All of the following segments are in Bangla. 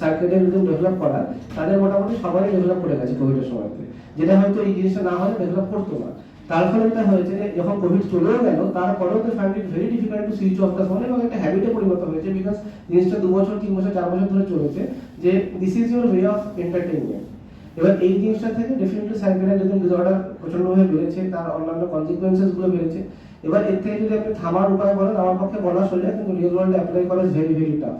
সার্কিটের রিদম ডেভেলপ করা, তাদের মোটামুটি সবারই ডেভেলপ করে গেছে কোভিডের সময়তে। যেটা হয়তো এই জিনিসটা না হলে ডেভেলপ করতো না। তার ফলে যেটা হয়েছে যখন কোভিড চলেও গেল, তারপরেও তো it very difficult to switch off the phone এবং একটা হ্যাবিটে পরিণত হয়েছে বিকজ জিনিসটা দু বছর, তিন বছর, চার বছর ধরে চলেছে যে this is your way of entertainment এবার এই জিনিসটা থেকে ডেফিনেটলি সাইকেলের যদি ডিসঅর্ডার প্রচন্ডভাবে বেড়েছে, তার অন্যান্য কনসিকুয়েন্সেসগুলো বেড়েছে, এবার এর থেকে যদি আপনি থামার উপায় বলেন, আমার পক্ষে বলা সোজা কিন্তু রিয়েল ওয়ার্ল্ডে অ্যাপ্লাই করা ভেরি ভেরি টাফ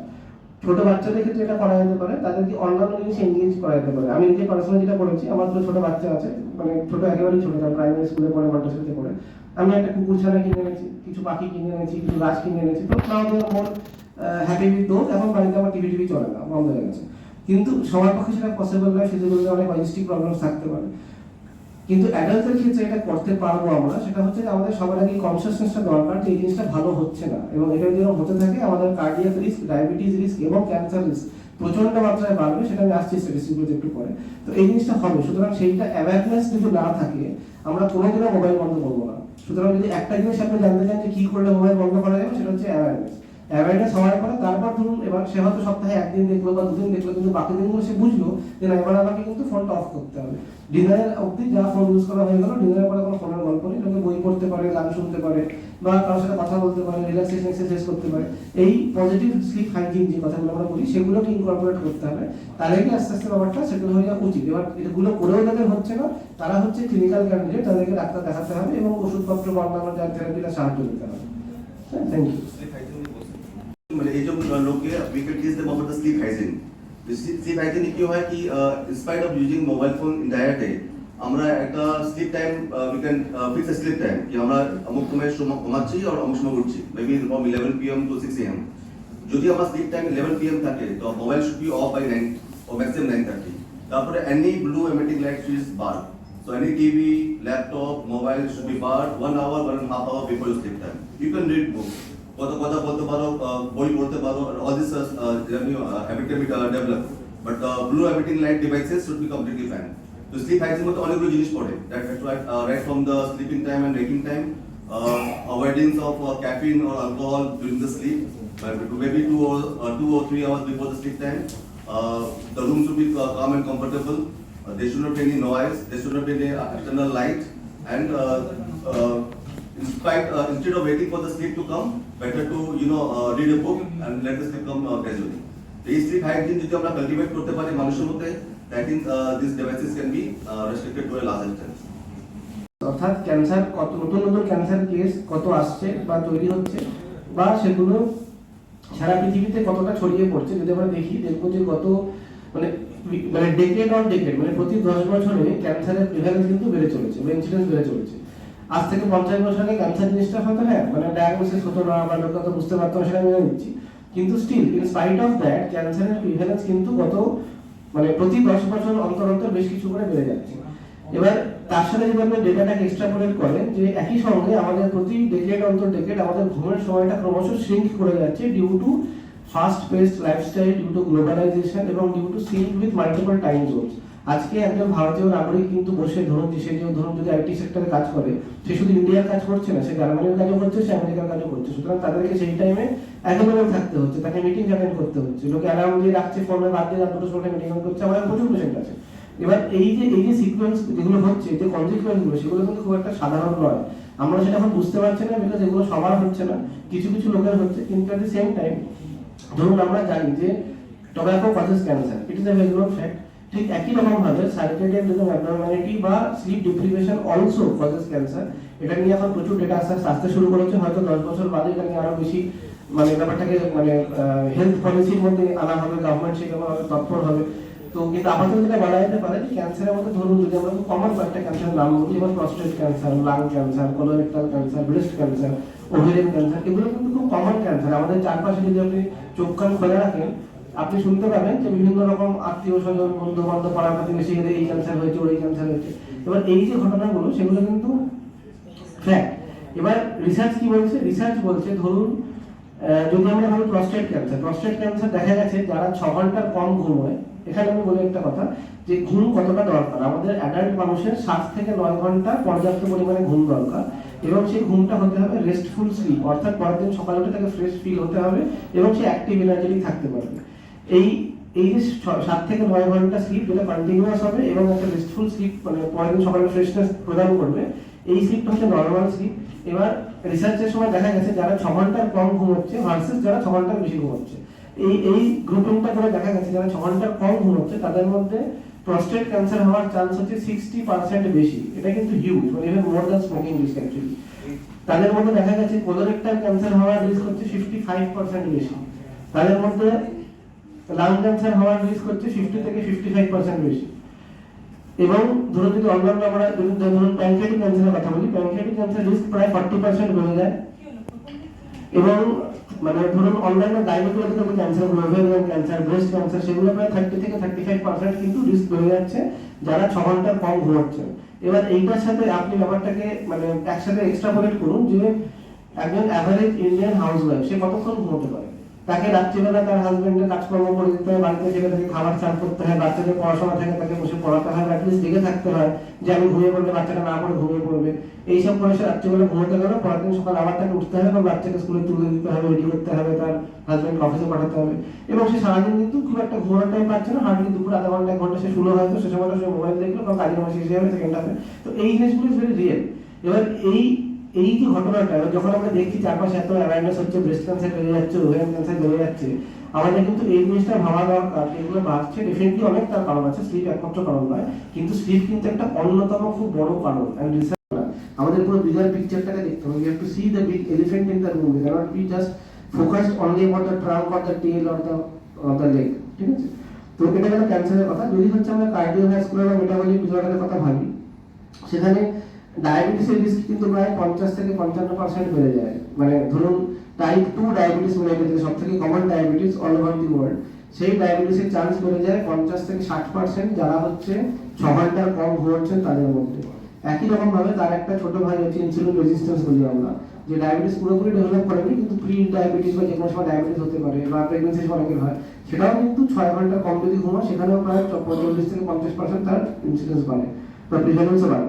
ছোট বাচ্চাদের ক্ষেত্রে এটা করা যেতে পারে, তাদেরকে অন্যান্য জিনিস এনগেজ করা যেতে পারে। আমি নিজে পার্সোনালি যেটা করেছি, আমার তো ছোট বাচ্চা আছে মানে ছোট একেবারেই ছোট তার প্রাইমারি স্কুলে পড়ে মাদ্রাসাতে পড়ে। আমি একটা কুকুর ছানা কিনে এনেছি, কিছু পাখি কিনে এনেছি, কিছু গাছ কিনে এনেছি, তো now more happy with those এখন বাড়িতে আমার টিভি টিভি চলে না, বন্ধ হয়ে গেছে। কিন্তু সবার পক্ষে সেটা পসিবল নয় ফিজিক্যাল অনেক লজিস্টিক প্রবলেম থাকতে পারে। কিন্তু অ্যাডাল্টদের ক্ষেত্রে এটা করতে পারব আমরা, সেটা হচ্ছে আমাদের সবার আগে কনসিয়াসনেসটা দরকার যে এই জিনিসটা ভালো হচ্ছে না। এবং এটা যদি হতে থাকে, আমাদের কার্ডিয়াক রিস্ক ডায়াবেটিস রিস্ক এবং ক্যান্সার রিস্ক প্রচণ্ড মাত্রায় বাড়বে, সেটা আমি আসছি স্ট্যাটিস্টিকগুলো একটু পরে। তো এই জিনিসটা হবে, সুতরাং সেইটা অ্যাওয়ারনেস যদি না থাকে, আমরা কোনোদিনও মোবাইল বন্ধ করব না। সুতরাং যদি একটা জিনিস আপনি জানতে চান যে কি করলে মোবাইল বন্ধ করা যাবে, সেটা হচ্ছে অ্যাওয়ারনেস অ্যাওয়ারনেস হওয়ার পরে তারপর ধরুন এবার সে হয়তো সপ্তাহে একদিন দেখল বা দুদিন দেখল, কিন্তু বাকি দিনগুলো সে বুঝলো যে না, এবার আমাকে কিন্তু ফোনটা অফ করতে হবে। ডিনারের অবধি যা ফোন ইউজ করা হয়ে গেল ডিনারের পরে কোনো ফোনের গল্প নেই। লোকে বই পড়তে পারে, গান শুনতে পারে, বা কারোর সাথে কথা বলতে পারে রিল্যাক্সেশন এক্সারসাইজ করতে পারে। এই পজিটিভ স্লিপ হাইজিন যে কথাগুলো আমরা বলি, সেগুলোকে ইনকর্পোরেট করতে হবে। তাহলে কি আস্তে আস্তে ব্যাপারটা সেটেল হয়ে যাওয়া উচিত। এবার এগুলো করেও যাদের হচ্ছে না, তারা হচ্ছে ক্লিনিক্যাল ক্যান্ডিডেট তাদেরকে ডাক্তার দেখাতে হবে এবং ওষুধপত্র বা অন্যান্য যা থেরাপিটা সাহায্য দিতে হবে। হ্যাঁ thank you জন্য লোকে we can teach them about the sleep hygiene. The sleep sleep hygiene কি হয় কি in spite of using mobile phone in directly আমরা একটা sleep time we can fix a sleep time কি আমরা অমুক সময় সময় ঘুমাচ্ছি আর অমুক সময় উঠছি maybe from 11 PM to 6 AM যদি আমার স্লিপ টাইম 11 পিএম থাকে তো mobile should be off by 9 or maximum 9:30 তারপরে any blue emitting light is bar So any TV, laptop, mobile should be barred one hour, one and a half hour before your sleep time. You can read book. কথা কথা বলতে পারো আহ, বই পড়তে পারো all this habit can be develop but blue emitting light devices should be completely ban তো স্লিপ হাইজিন মধ্যে অনেকগুলো জিনিস পড়ে that right from the sleeping time and waking time avoidance of caffeine or alcohol during the sleep maybe two or uh, two or three hours before the sleep time uh, the room should be uh, calm and comfortable uh, there should not be any noise there should not be any uh, external light and uh, uh, in spite, uh, instead of waiting for the sleep to come, better to you know uh, read a book and let the sleep come uh, gradually. এই স্লিপ হাইজিন যদি আমরা কাল্টিভেট করতে পারি মানুষের মধ্যে I think this devices can be restricted to a large extent অর্থাৎ ক্যান্সার কত নতুন নতুন ক্যান্সার কেস কত আসছে বা তৈরি হচ্ছে বা সেগুলো সারা পৃথিবীতে কতটা ছড়িয়ে পড়ছে যদি আমরা দেখি দেখব যে কত মানে মানে ডেকেড অন ডেকেড মানে প্রতি দশ বছরে ক্যান্সারের প্রিভ্যালেন্স কিন্তু বেড়ে চলেছে বা ইনসিডেন্স বেড়ে চলেছে। আজ থেকে পঞ্চাশ বছর আগে ক্যান্সার জিনিসটা হয়তো হ্যাঁ মানে ডায়াগনোসিস হতো না, বা লোক হয়তো বুঝতে পারতো সেটা নিচ্ছি কিন্তু still in spite of that ক্যান্সারের প্রিভ্যালেন্স কিন্তু গত মানে প্রতি দশ বছর অন্তর অন্তর বেশ কিছু করে বেড়ে যাচ্ছে। এবার তার সাথে যদি আপনি ডেটাটাকে এক্সট্রাপোলেট করেন, যে একই সঙ্গে আমাদের প্রতি ডেকেড অন্তর ডেকেড আমাদের ঘুমের সময়টা ক্রমশ শ্রিঙ্ক করে যাচ্ছে due to fast paced lifestyle due to globalization এবং due to sync with multiple time zones আজকে একজন ভারতীয় নাগরিক কিন্তু বসে, ধরুন যে সে ধরুন যদি আইটি সেক্টরে কাজ করে, সে শুধু ইন্ডিয়ার কাজ করছে না, সে জার্মানির কাজও করছে, সে আমেরিকার কাজও করছে। সুতরাং তাদেরকে সেই টাইমে অ্যাভেলেবল থাকতে হচ্ছে, তাকে মিটিং অ্যাটেন্ড করতে হচ্ছে। লোকে অ্যালার্ম দিয়ে রাখছে ফোনে বাদ দিয়ে দুটো সময় মিটিং করছে আমাদের প্রচুর পেশেন্ট আছে। এবার এই যে এই যে সিকোয়েন্স যেগুলো হচ্ছে, যে কনসিকুয়েন্সগুলো, সেগুলো কিন্তু খুব একটা সাধারণ নয়। আমরা সেটা এখন বুঝতে পারছি না বিকজ এগুলো সবার হচ্ছে না। কিছু কিছু লোকের হচ্ছে, কিন্তু অ্যাট দি সেম টাইম ধরুন আমরা জানি যে tobacco causes cancer it is a very good fact ঠিক একই রকম ভাবে সার্কেডিয়ান রিদম অ্যাবনর্মালিটি বা sleep deprivation also causes cancer এটা নিয়ে এখন প্রচুর ডেটা আস্তে আস্তে শুরু করেছে। হয়তো দশ বছর বাদে এটা নিয়ে আরও বেশি মানে ব্যাপারটাকে মানে হেলথ পলিসির মধ্যে আনা হবে গভর্নমেন্ট সেখানে তৎপর হবে। তো কিন্তু আপাতত যেটা বলা যেতে পারে যে ক্যান্সারের মধ্যে ধরুন যদি আমরা কমন কয়েকটা ক্যান্সার নাম বলি, যেমন prostate cancer lung cancer colorectal cancer breast cancer ovarian cancer এগুলো কিন্তু খুব কমন ক্যান্সার আমাদের চারপাশে যদি আপনি চোখ কান খুলে রাখেন আপনি শুনতে পাবেন যে বিভিন্ন রকম আত্মীয় স্বজন বন্ধু বান্ধব পাড়া প্রতিবেশী এদের এই ক্যান্সার হয়েছে, ওই ক্যান্সার হয়েছে। এবার এই যে ঘটনাগুলো, সেগুলো কিন্তু ফ্যাক্ট এবার রিসার্চ কি বলছে? রিসার্চ বলছে, ধরুন যদি আমরা ভাবি প্রস্টেট ক্যান্সার প্রস্টেট ক্যান্সার দেখা গেছে যারা ছ ঘণ্টার কম ঘুম হয় এখানে আমি বলি একটা কথা, যে ঘুম কতটা দরকার? আমাদের অ্যাডাল্ট মানুষের সাত থেকে নয় ঘণ্টা পর্যাপ্ত পরিমাণে ঘুম দরকার এবং সেই ঘুমটা হতে হবে রেস্টফুল স্লিপ অর্থাৎ পরের দিন সকালে উঠে তাকে ফ্রেশ ফিল হতে হবে এবং সে অ্যাক্টিভ এনার্জেটিক থাকতে পারবে। এই এই যে সাত থেকে নয় ঘণ্টা স্লিপ যেটা কন্টিনিউয়াস হবে এবং একটা রেস্টফুল স্লিপ মানে পরের দিন সকালে ফ্রেশনেস প্রদান করবে, এই স্লিপটা হচ্ছে নর্মাল স্লিপ এবার রিসার্চের সময় দেখা গেছে যারা ছ ঘণ্টার কম ঘুমোচ্ছে ভার্সেস যারা ছ ঘণ্টার বেশি ঘুমোচ্ছে। এই এই গ্রুপিংটা করে দেখা গেছে যারা ছ ঘণ্টার কম ঘুমোচ্ছে তাদের মধ্যে প্রস্টেট ক্যান্সার হওয়ার চান্স হচ্ছে সিক্সটি পার্সেন্ট বেশি। এটা কিন্তু হিউজ মানে even more than smoking risk actually তাদের মধ্যে দেখা গেছে কোলোরেক্টাল ক্যান্সার হওয়ার রিস্ক হচ্ছে ফিফটি ফাইভ পার্সেন্ট বেশি। তাদের মধ্যে লাং ক্যান্সার হওয়ার রিস্ক হচ্ছে ফিফটি থেকে ফিফটি ফাইভ পার্সেন্ট বেশি। এবং ধরুন যদি অন্যান্য আমরা ধরুন প্যানক্রিয়াটিক ক্যান্সারের কথা বলি প্যানক্রিয়াটিক ক্যান্সার রিস্ক প্রায় ফর্টি পার্সেন্ট বেড়ে যায়। এবং মানে ধরুন অন্যান্য গাইনোকোলজিক্যাল যে cancer ovarian cancer breast cancer সেগুলো প্রায় থার্টি থেকে থার্টি ফাইভ পার্সেন্ট কিন্তু রিস্ক বেড়ে যাচ্ছে, যারা ছ ঘণ্টার কম ঘুমাচ্ছে এবার এইটার সাথে আপনি ব্যাপারটাকে মানে একসাথে এক্সট্রাপোলেট করুন যে একজন অ্যাভারেজ ইন্ডিয়ান হাউস ওয়াইফ সে কতক্ষণ ঘুমোতে পারে? তাকে রাত্রিবেলা তার হাজবেন্ডের কাজকর্ম করে দিতে হয়, বাড়িতে থেকে তাকে খাবার চান করতে হয় বাচ্চাদের পড়াশোনা থাকে, তাকে বসে পড়াতে হয় অ্যাটলিস্ট জেগে থাকতে হয় যে আমি ঘুমিয়ে পড়লে বাচ্চাটা না পড়ে, ঘুমিয়ে পড়বে। এইসব করে সে রাত্রিবেলা ঘুমোতে গেলে পরের দিন সকাল আবার তাকে উঠতে হবে এবং বাচ্চাকে স্কুলে তুলে দিতে হবে রেডি করতে হবে, তার হাজবেন্ড অফিসে পাঠাতে হবে। এবং সে সারাদিন কিন্তু খুব একটা ঘুমানোর টাইম পাচ্ছে না হার্ডলি দুপুর আধা ঘণ্টা, এক ঘণ্টা সে শুলো হয়তো, সে সময়টা সে মোবাইল দেখল কারণ কাজের মাসে হবে সেকেন্ড হাফে তো এই জিনিসগুলো ভেরি রিয়েল এবার এই এই যে ঘটনাটা, যখন আমরা দেখছি চারপাশে এত অ্যাওয়ারনেস হচ্ছে ব্রেস্ট ক্যান্সার বেড়ে যাচ্ছে ওভেরিয়ান ক্যান্সার বেড়ে যাচ্ছে, আমাদের কিন্তু এই জিনিসটা ভাবা দরকার। এগুলো বাড়ছে ডেফিনেটলি অনেক তার কারণ আছে স্লিপ একমাত্র কারণ নয়, কিন্তু স্লিপ কিন্তু একটা অন্যতম খুব বড় কারণ অ্যান্ড আমাদের পুরো বিগার পিকচারটাকে দেখতে হবে। We have to see the big elephant in the room we cannot be just focused only on the trunk or the tail or the or the leg ঠিক আছে? তো এটা গেল ক্যান্সারের কথা। যদি হচ্ছে আমরা কার্ডিওভাস্কুলার বা মেটাবলিক ডিসঅর্ডারের কথা ভাবি, সেখানে ডায়াবেটিসের রিস্ক কিন্তু প্রায় পঞ্চাশ থেকে পঞ্চান্ন পার্সেন্ট বেড়ে যায়। মানে ধরুন টাইপ টু ডায়াবেটিস মানে যেটা সব থেকে common diabetes all over the world সেই ডায়াবেটিসের চান্স বেড়ে যায় পঞ্চাশ থেকে ষাট পার্সেন্ট যারা হচ্ছে ছ ঘণ্টার কম ঘুমাচ্ছেন তাদের মধ্যে। একই রকম ভাবে তার একটা ছোট ভাই হচ্ছে ইনসুলিন রেজিস্ট্যান্স বলি আমরা, যে ডায়াবেটিস পুরোপুরি ডেভেলপ করেনি, কিন্তু প্রি ডায়াবেটিস বা যে কোনো সময় ডায়াবেটিস হতে পারে বা প্রেগনেন্সির অনেকের হয়, সেটাও কিন্তু ছয় ঘণ্টা কম যদি ঘুমায়, সেখানেও প্রায় চল্লিশ থেকে পঞ্চাশ পার্সেন্ট তার ইনসিডেন্স বাড়ে বা প্রিভ্যালেন্সও বাড়ে।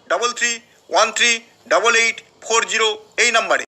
double three one three double eight four zero এই নাম্বারে।